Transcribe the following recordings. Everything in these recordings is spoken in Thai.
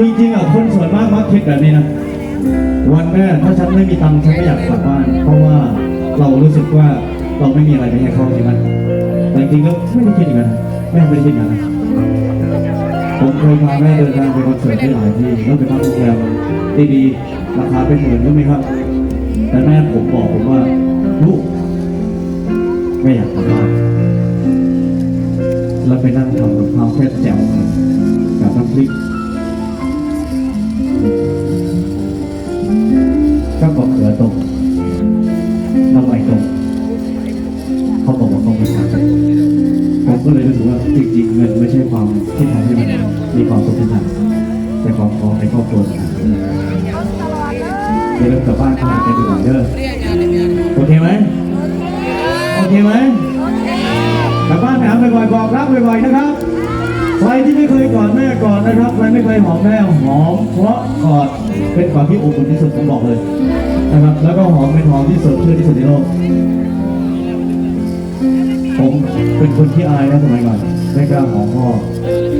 จริงๆอะคนส่วนมากมักคิดแบบนี้นะ วันแม่ถ้าฉันไม่มีตังค์ฉันไม่อยากกลับบ้าน เพราะว่าเรารู้สึกว่าเราไม่มีอะไรไปให้เขาใช่ไหมแต่จริงๆแล้วไม่ได้คิดอย่างนั้นแม่ไม่ได้คิดอย่างนั้นผมเคยพาแม่เดินทางไปคอนเสิร์ตที่หลายที่แล้วไปพักโรงแรมดีๆราคาเป็นหมื่นก็มีครับ แต่แม่ผมบอกผมว่าลูกไม่อยากกลับบ้านแล้วไปนั่งทำกับข้าวแค่แจ่วกับน้ำพริก ก็บอกเขือตกน้ำไหลตกเขาบอกว่าต้องไปทำผมก็เลยรู้สึกว่าจริงๆเงินไม่ใช่ความที่ทำให้มันมีความสุขที่ไหนแต่ความพร้อในครอบครัวต่างหากอย่าลืมกลับบ้านเข้าหากันดีกว่าเด้อโอเคไหมโอเคไหมกลับบ้านไปหาบ่อยๆบอกรักบ่อยๆนะครับ ใครที่ไม่เคยกอดแม่กอดนะครับ ใครไม่เคยหอมแม่หอมเพราะกอดเป็นกอดที่อบอุ่นที่สุดผมบอกเลยนะครับ แล้วก็หอมเป็นหอมที่สดชื่นที่สุดในโลก ผมเป็นคนที่อายนะสมัยก่อนไม่กล้าหอมพ่อ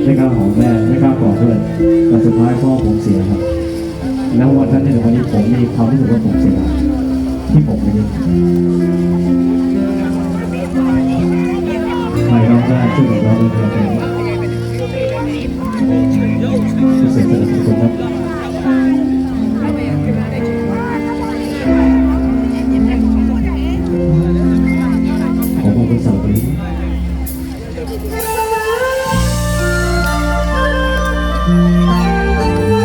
ไม่กล้าหอมแม่ไม่กล้ากอดเพื่อนแต่สุดท้ายพ่อผมเสียครับ แล้ววันนั้นในวันนี้ผมมีความรู้สึกว่าผมเสียดายที่ผมไม่ได้ใครร้องได้ช่วยร้องด้วยครับ บคุณคุณสาวนี้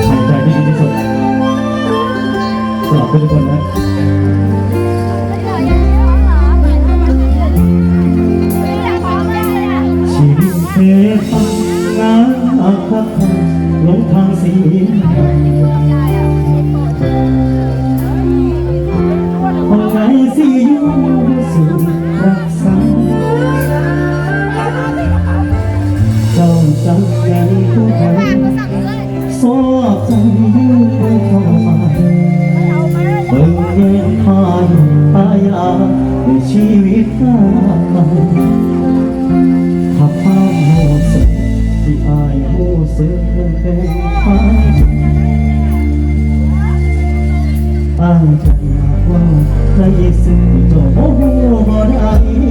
หายใจที่ดีที่สุดสำหรับทุกคนนะชีวิตเพฟังงานอาภัพลงทางสียห้องไหนสิอยู่สุด แย่งพายตายาในชีวิตก้าถ้าความรู้สึกที่อายรู้สึกมันเป็นความอายจว่าใครสิ่งที่เจ้าโมโหบ่ได้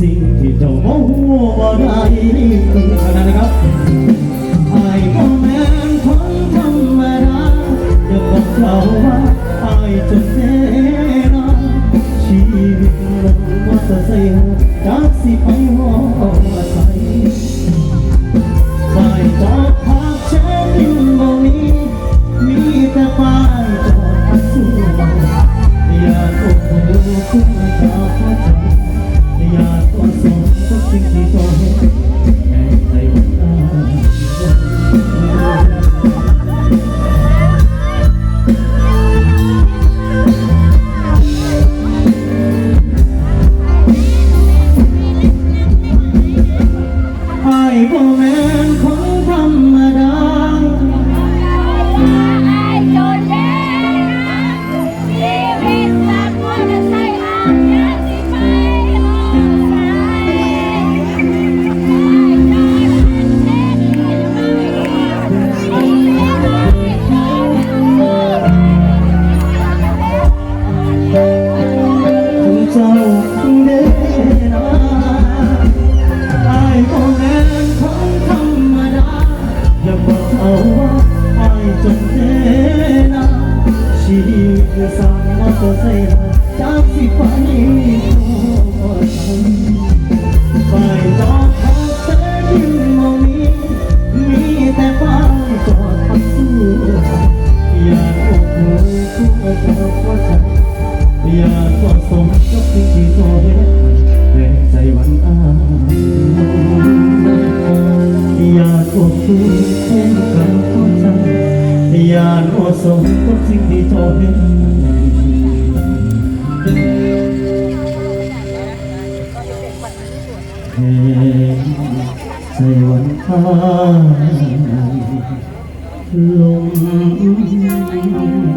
สิ่งที่เจ้าบ่ฮู้บ่ได้ขนาดนะครับ เอาไว้ไอจนเน่นาชีคือสามมอเตอร์ไซค์จากสิไปตัวนไปต่ากอกคู่คู่กับหัวใจยานอสมกับสิ่งที่โตเห็นเลใส่วันพาลม